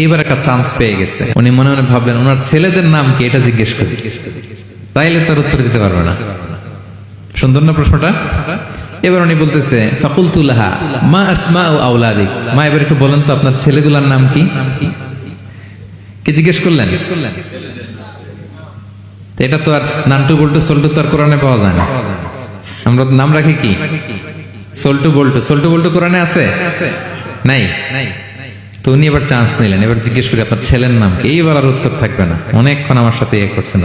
এইবার একটা চান্স পেয়ে গেছে। উনি মনে মনে ভাবলেন, ওনার ছেলেদের নাম কি? এটা জিজ্ঞেস করি। তাইলে তার উত্তর দিতে পারবে না। সুন্দর না প্রশ্নটা? এবার উনি বলতেছে ফাকুল তুলাহা মা আসমা ও আউলাদিক মা, এবার একটু বলেন তো, আপনার ছেলেগুলার নাম কি? কি জিজ্ঞেস করলেন? এটা তো আর নান্টু বল্টু, সল্টু তো আর কোরআনে পাওয়া যায় না। আমরা নাম রাখি কি? সল্টু বল্টু। সল্টু বল্টু কোরআনে আছে? নাই নাই? তো উনি এবার চান্স নিলেন। এবার জিজ্ঞেস করি, আপনার ছেলের নাম এইবার আর উত্তর থাকবে না। অনেকক্ষণ আমার সাথে ইয়ে করছেন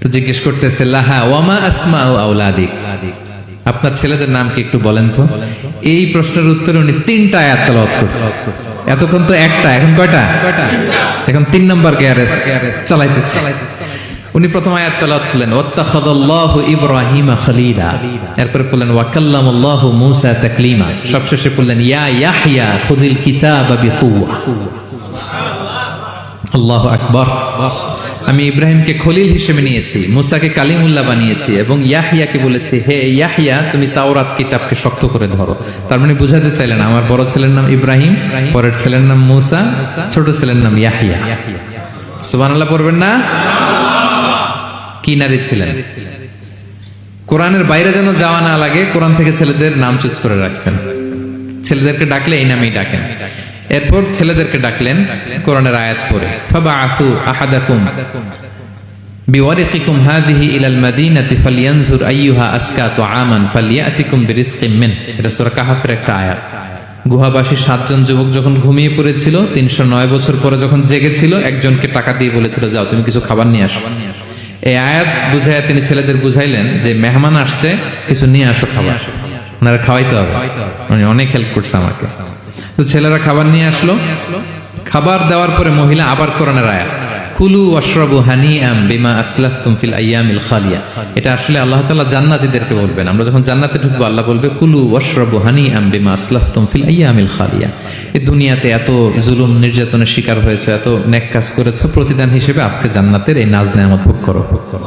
তো জিজ্ঞেস করতেছে, লাহা, ওয়ামা আসমা ও আউলাদি আপনার ছেলেদের নাম কি একটু বলেন তো? এই প্রশ্নের উত্তরে উনি তিনটা আয়াত তেলাওয়াত এতক্ষণ তো একটা, এখন কয়টা? এখন তিন নম্বর গিয়ারে চালাইতেছে। উনি প্রথম আয়াত তেলাওয়াত করলেন ওয়াত্তাখাদাল্লাহু ইব্রাহিমা খলিলা। এরপরে বললেন, ওয়াকাল্লামাল্লাহু মূসা তাকলিমা। সবশেষে বললেন, ইয়া ইয়াহইয়া খুদিল কিতাবা বিকুওয়া। আল্লাহ আকবর। আমি ইব্রাহিমকে খলিল হিসেবে নিয়েছি, মুসাকে কালিমুল্লাহ বানিয়েছি এবং ইয়াহিয়াকে বলেছি, হে ইয়াহিয়া তুমি তাওরাত কিতাবকে শক্ত করে ধরো। তার মানে বুঝাতে চাইলেন, আমার বড় ছেলের নাম ইব্রাহিম, পরের ছেলের নাম মুসা, ছোট ছেলের নাম ইয়াহিয়া সুবহানাল্লাহ পড়বেন না? কি নারী ছিলেন। কোরআনের বাইরে যেন যাওয়া না লাগে, কোরআন থেকে ছেলেদের নাম চুজ করে রাখছেন। ছেলেদেরকে ডাকলে এই নামেই ডাকেন। এরপর ছেলেদেরকে ডাকলেন কোরআনের আয়াত আহাদাকুম হাদিহি ইলাল মাদিনাতি ফালিয়ানজুর আইয়ুহা আসকা তুআমান ফালিয়াতিকুম বিরিজকিম মিন। এটা সূরা কাহাফের একটা আয়াত। গুহাবাসী সাতজন যুবক যখন ঘুমিয়ে পড়েছিল, তিনশো নয় বছর পরে যখন জেগেছিল, একজনকে টাকা দিয়ে বলেছিল, যাও, তুমি কিছু খাবার নিয়ে আসো। এই আয়াত বুঝাইয়া তিনি ছেলেদের বুঝাইলেন যে মেহমান আসছে, কিছু নিয়ে আসো খাবার। ওনারা খাওয়াইতে হবে। উনি অনেক হেল্প করছে আমাকে। তো ছেলেরা খাবার নিয়ে আসলো। খাবার দেওয়ার পরে মহিলা আবার করোনার আয়াত। কুলু অশ্রবু হানি আম বিমা আসলাফ তুমফিল আয়ামিল খালিয়া। এটা আসলে আল্লাহ তালা জান্নাতিদেরকে বলবেন। আমরা যখন জান্নাতে ঢুকবো, আল্লাহ বলবে, কুলু অশ্রবু হানি আম বিমা আসলাফ তুমফিল আয়ামিল খালিয়া। এই দুনিয়াতে এত জুলুম, নির্যাতনের শিকার হয়েছে, এত ন্যাক কাজ করেছ, প্রতিদান হিসেবে আজকে জান্নাতের এই নাজ নেয়ামত ভোগ করো ভোগ করো।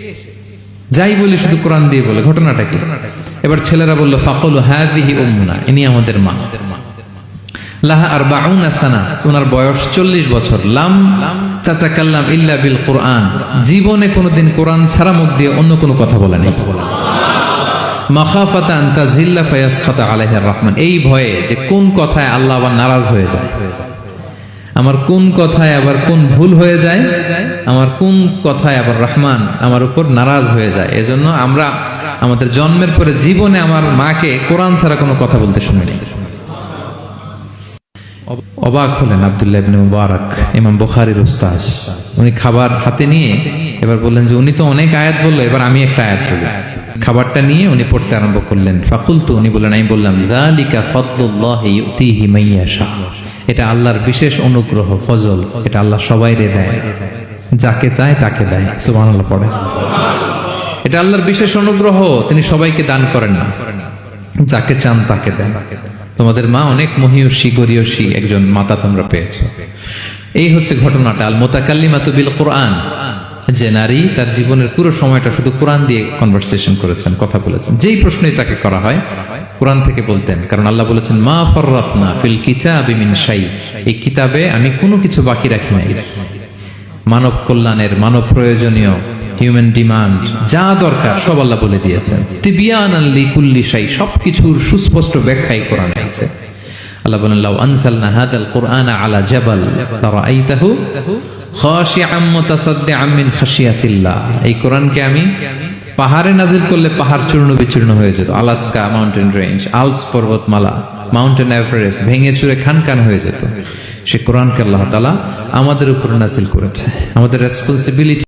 যাই বলি শুধু কোরআন দিয়ে বলে, ঘটনাটা কি? এবার ছেলেরা বলল, ফাকল হাদিহি ইনি আমাদের মা। লাহা আর ওনার বয়স চল্লিশ বছর। লাম চাচা কাল্লাম ইল্লা বিল কোরআন, জীবনে কোনোদিন কোরআন ছাড়া মুখ দিয়ে অন্য কোনো কথা বলে নেই। মাখাফাতা আন্তা জিল্লা ফায়াস খাতা আলাইহার রহমান, এই ভয়ে যে কোন কথায় আল্লাহ আবার নারাজ হয়ে যায়। আমার কোন কথায় আবার কোন ভুল হয়ে যায়? আমার কোন কথায় আবার রহমান আমার উপর নারাজ হয়ে যায়? এজন্য আমরা আমাদের জন্মের পরে জীবনে আমার মাকে কোরআন ছাড়া কোনো কথা বলতে শুনিনি। অবাক হলেন আব্দুল্লাহ মুবারক, ইমাম বুখারীর উস্তাদ। উনি খাবার হাতে নিয়ে এবার বললেন যে, উনি তো অনেক আয়াত বলল, এবার আমি একটা আয়াত বলি। খাবারটা নিয়ে উনি পড়তে আরম্ভ করলেন। ফাকুল তো উনি বললেন, আমি বললাম যালিকা ফাদলুল্লাহি ইউতিহি মাইয়াশা। এটা আল্লাহর বিশেষ অনুগ্রহ, ফজল। এটা আল্লাহ সবাইরে দেয়। যাকে চায় তাকে দেয়। সুবহানাল্লাহ, পড়ে। এটা আল্লাহর বিশেষ অনুগ্রহ, তিনি সবাইকে দান করেন না। যাকে চান তাকে দেন। তোমাদের মা অনেক মহিয়সী, গরিয়সী একজন মাতা তোমরা পেয়েছ। এই হচ্ছে ঘটনাটা আল মোতাকাল্লিমাতু বিল কোরআন যে নারী তার জীবনের পুরো সময়টা শুধু কোরআন দিয়ে কনভারসেশন করেছেন, কথা বলেছেন। যেই প্রশ্নই তাকে করা হয় কোরআন থেকে বলতেন। কারণ আল্লাহ বলেছেন, মা ফররাতনা ফিল কিতাবি এই কিতাবে আমি কোনো কিছু বাকি রাখি নাই। মানব কল্যাণের, মানব প্রয়োজনীয় হিউম্যান ডিমান্ড যা দরকার, সব আল্লাহ বলে দিয়েছেন। তিবিয়ান আল্লি কুল্লি শাই, সবকিছুর সুস্পষ্ট ব্যাখ্যাই কোরআনে আছে। আল্লাহ বলেন, লাউ আনসালনা হাদাল কোরআন আলা জাবাল মুতাসাদ্দিআম মিন খাশিয়াতিল্লাহ। এই কোরআনকে আমি পাহাড়ে নাজিল করলে পাহাড় চূর্ণ বিচূর্ণ হয়ে যেত। আলাস্কা মাউন্টেন রেঞ্জ আলস পর্বতমালা, মাউন্টেন এভারেস্ট ভেঙে চুরে খান খান হয়ে যেত। সে কোরআনকে আল্লাহ তালা আমাদের উপর নাজিল করেছে। আমাদের রেসপন্সিবিলিটি